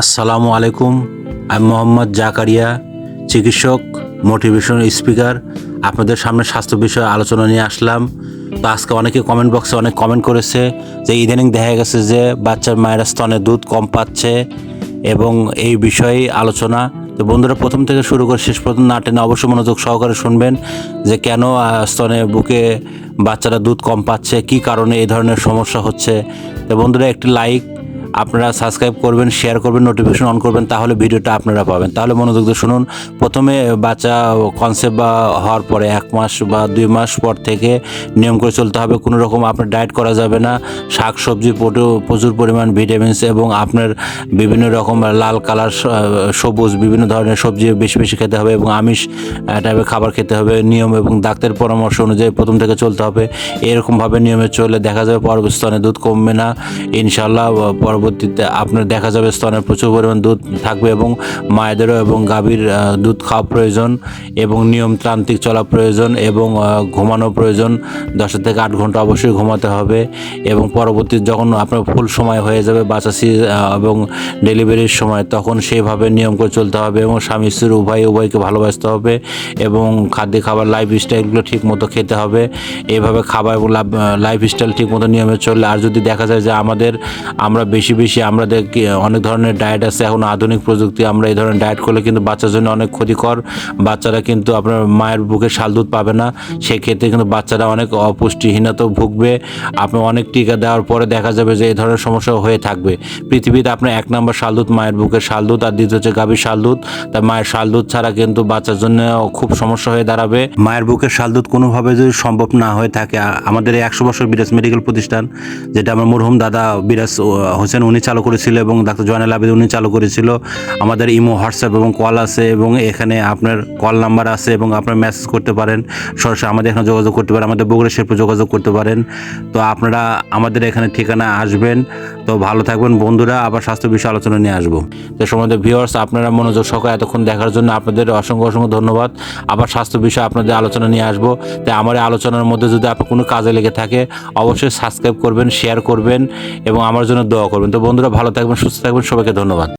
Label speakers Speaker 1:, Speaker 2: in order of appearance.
Speaker 1: আসসালামু আলাইকুম, আমি মোহাম্মদ জাকারিয়া, চিকিৎসক মোটিভেশন স্পিকার আপনাদের সামনে স্বাস্থ্য বিষয়ে আলোচনা নিয়ে আসলাম। তো আজকে অনেকে কমেন্ট বক্সে অনেক কমেন্ট করেছে যে ইদানিং দেখা গেছে যে বাচ্চার মায়েরা স্তনে দুধ কম পাচ্ছে এবং এই বিষয়ে আলোচনা। তো বন্ধুরা, প্রথম থেকে শুরু করে শেষ পর্যন্ত না টেনে অবশ্যই মনোযোগ সহকারে শুনবেন যে কেন স্তনে বুকে বাচ্চারা দুধ কম পাচ্ছে, কি কারণে এই ধরনের সমস্যা হচ্ছে। তো বন্ধুরা, একটি লাইক আপনারা সাবস্ক্রাইব করবেন শেয়ার করবেন নোটিফিকেশন অন করবেন, তাহলে ভিডিওটা আপনারা পাবেন। তাহলে মনোযোগ দিয়ে শুনুন। প্রথমে বাচ্চা কনসেপ্ট বা হওয়ার পরে এক মাস বা দুই মাস পর থেকে নিয়ম করে চলতে হবে। কোনো রকম আপনার ডায়েট করা যাবে না। শাক, সবজি প্রচুর- পরিমাণ ভিটামিনস এবং আপনার বিভিন্ন রকম লাল কালার সবুজ, বিভিন্ন ধরনের সবজি বেশি বেশি খেতে হবে এবং আমিষ টাইপের খাবার খেতে হবে। নিয়ম এবং ডাক্তারের পরামর্শ অনুযায়ী প্রথম থেকে চলতে হবে। এরকমভাবে নিয়মে চললে দেখা যাবে পরবর্তী স্তনে দুধ কমবে না। ইনশাল্লাহ পরবর্তীতে আপনার দেখা যাবে স্তনে প্রচুর পরিমাণ দুধ থাকবে এবং মায়েদেরও এবং গাভীর দুধ খাওয়া প্রয়োজন এবং নিয়মতান্ত্রিক চলা প্রয়োজন এবং ঘুমানো প্রয়োজন। দশ থেকে আট ঘণ্টা অবশ্যই ঘুমাতে হবে এবং পরবর্তী যখন আপনার ফুল সময় হয়ে যাবে, বাচ্চা এবং ডেলিভারির সময়, তখন সেইভাবে নিয়ম করে চলতে হবে এবং স্বামী স্ত্রীর উভয়, উভয়কে ভালোবাসতে হবে এবং খাদ্য খাবার লাইফ স্টাইলগুলো ঠিক মতো খেতে হবে। এইভাবে খাবার এবং লাইফ স্টাইল ঠিক মতো নিয়মে চললে, আর যদি দেখা যায় যে আমাদের, আমরা বেশি বেশি বেশি আমাদের অনেক ধরনের ডায়েট আছে। এখন আধুনিক প্রযুক্তি আমরা এই ধরনের ডায়েট করলে কিন্তু বাচ্চার জন্য অনেক ক্ষতিকর। বাচ্চারা কিন্তু আপনার মায়ের বুকে শাল দুধ পাবে না। সেক্ষেত্রে কিন্তু বাচ্চারা অনেক অপুষ্টিহীনতাও ভুগবে। আপনি অনেক টিকা দেওয়ার পরে দেখা যাবে যে এই ধরনের সমস্যা হয়ে থাকবে। পৃথিবীতে আপনার এক নম্বর শাল দুধ মায়ের বুকের শাল দুধ আর দ্বিতীয় হচ্ছে গাভীর শাল দুধ। তাই মায়ের শাল দুধ ছাড়া কিন্তু বাচ্চার জন্য খুব সমস্যা হয়ে দাঁড়াবে। মায়ের বুকের শাল দুধ কোনোভাবে যদি সম্ভব না হয়ে থাকে আমাদের একশো বছর বিরাজ মেডিকেল প্রতিষ্ঠান যেটা আমার মরহুম দাদা বিরাজ ও, হোসেন উনি চালু করেছিল এবং ডাক্তার জয়নাল আবেদ উনি চালু করেছিল। আমাদের ইমো হোয়াটসঅ্যাপ এবং কল আছে এবং এখানে আপনার কল নাম্বার আছে এবং আপনার মেসেজ করতে পারেন। সরাসরি আমাদের এখানে যোগাযোগ করতে পারেন, আমাদের বগুড়া শেরপুর যোগাযোগ করতে পারেন। তো আপনারা আমাদের এখানে ঠিকানা আসবেন। তো ভালো থাকবেন বন্ধুরা, আবার স্বাস্থ্য বিষয়ে আলোচনা নিয়ে আসব। তো সময় ভিউয়ার্স আপনারা মনোযোগ সহকারে এতক্ষণ দেখার জন্য আপনাদের অসংখ্য অসংখ্য ধন্যবাদ। আবার স্বাস্থ্য বিষয়ে আপনাদের আলোচনা নিয়ে আসব। তাই আমার আলোচনার মধ্যে যদি আপনার কোনো কাজে লেগে থাকে, অবশ্যই সাবস্ক্রাইব করবেন শেয়ার করবেন এবং আমার জন্য দোয়া করবেন। তো বন্ধুরা ভালো থাকবেন সুস্থ থাকবেন সবাইকে ধন্যবাদ।